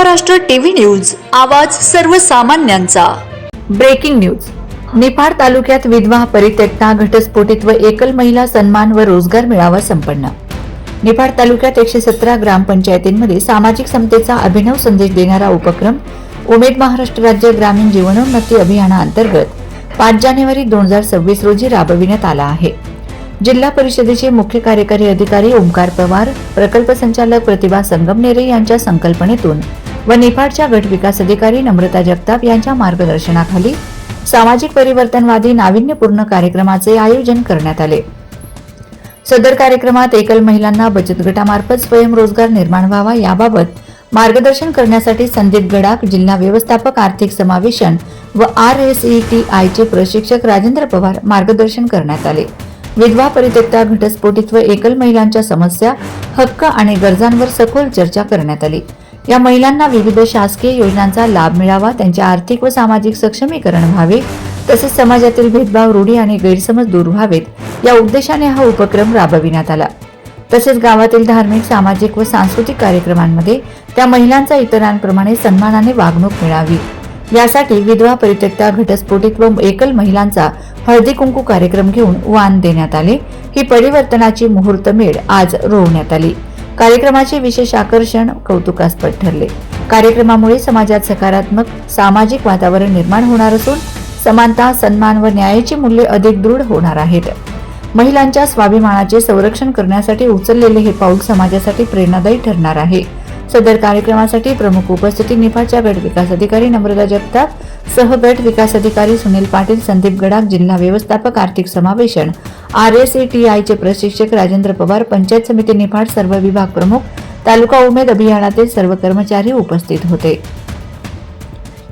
Maharashtra TV news आवाज सर्वसामान्यांचा. Breaking news. Niphad तालुक्यात विधवा परित्यक्ता घटस्फोटित व एकल महिला सन्मान व रोजगार मेळावा संपन्न. निफाड तालुक्यात एकशे सतरा ग्रामपंचायतींमध्ये सामाजिक समतेचा अभिनव संदेश देणारा उपक्रम उमेद महाराष्ट्र राज्य ग्रामीण जीवनोन्नती अभियानाअंतर्गत पाच जानेवारी दोन हजार सव्वीस रोजी राबविण्यात आला आहे. जिल्हा परिषदेचे मुख्य कार्यकारी अधिकारी ओंकार पवार प्रकल्प संचालक प्रतिभा संगमनेरे यांच्या संकल्पनेतून व नेपाळच्या गट विकास अधिकारी नम्रता जगताप यांच्या मार्गदर्शनाखाली सामाजिक परिवर्तनवादी नाविन्यपूर्ण कार्यक्रमाचे आयोजन करण्यात आले. सदर कार्यक्रमात एकल महिलांना बचत गटामार्फत स्वयंरोजगार निर्माण व्हावा याबाबत मार्गदर्शन करण्यासाठी संदीप गडाख जिल्हा व्यवस्थापक आर्थिक समावेशन व आर एस ई टी आयचे प्रशिक्षक राजेंद्र पवार मार्गदर्शन करण्यात आले. विधवा परित्यक्ता घटस्फोटित व एकल महिलांच्या समस्या हक्क आणि गरजांवर सखोल चर्चा करण्यात आली. या महिलांना विविध शासकीय योजनांचा लाभ मिळावा त्यांचे आर्थिक व सामाजिक सक्षमीकरण व्हावे तसेच समाजातील भेदभाव रूढी आणि गैरसमज दूर व्हावेत या उद्देशाने हा उपक्रम राबविण्यात आला. तसेच गावातील धार्मिक सामाजिक व सांस्कृतिक कार्यक्रमांमध्ये त्या महिलांचा इतरांप्रमाणे सन्मानाने वागणूक मिळावी. यासाठी विधवा परित्यक्ता घटस्फोटित व एकल महिलांचा हळदी कुंकू कार्यक्रम घेऊन वाण देण्यात आले. ही परिवर्तनाची मुहूर्तमेढ आज रोवण्यात आली. कार्यक्रमाचे विशेष आकर्षण कौतुकास्पद ठरले. कार्यक्रमामुळे समाजात सकारात्मक सामाजिक वातावरण निर्माण होणार असून समानता सन्मान व न्यायाची मूल्ये अधिक दृढ होणार आहेत. महिलांच्या स्वाभिमानाचे संरक्षण करण्यासाठी उचललेले हे पाऊल समाजासाठी प्रेरणादायी ठरणार आहे. सदर कार्यक्रमासाठी प्रमुख उपस्थिती निफाच्या गट विकास अधिकारी नम्रता जगताप सह गट विकास अधिकारी सुनील पाटील संदीप गडाख जिल्हा व्यवस्थापक आर्थिक समावेशन आर एस ए टी आयचे प्रशिक्षक राजेंद्र पवार पंचायत समिती निफाड सर्व विभाग प्रमुख तालुका उमेद अभियानातील सर्व कर्मचारी उपस्थित होते.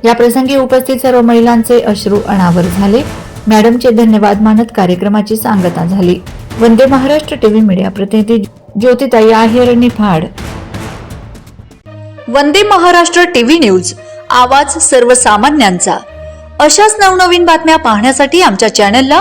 या प्रसंगी उपस्थित सर्व महिलांचे अश्रू अनावर झाले. मॅडमचे धन्यवाद मानत कार्यक्रमाची सांगता झाली. वंदे महाराष्ट्र टीव्ही मीडिया प्रतिनिधी ज्योतिताई आहेर निफाड. वंदे महाराष्ट्र टीव्ही न्यूज आवाज सर्वसामान्यांचा. अशाच नवनवीन बातम्या पाहण्यासाठी आमच्या चॅनलला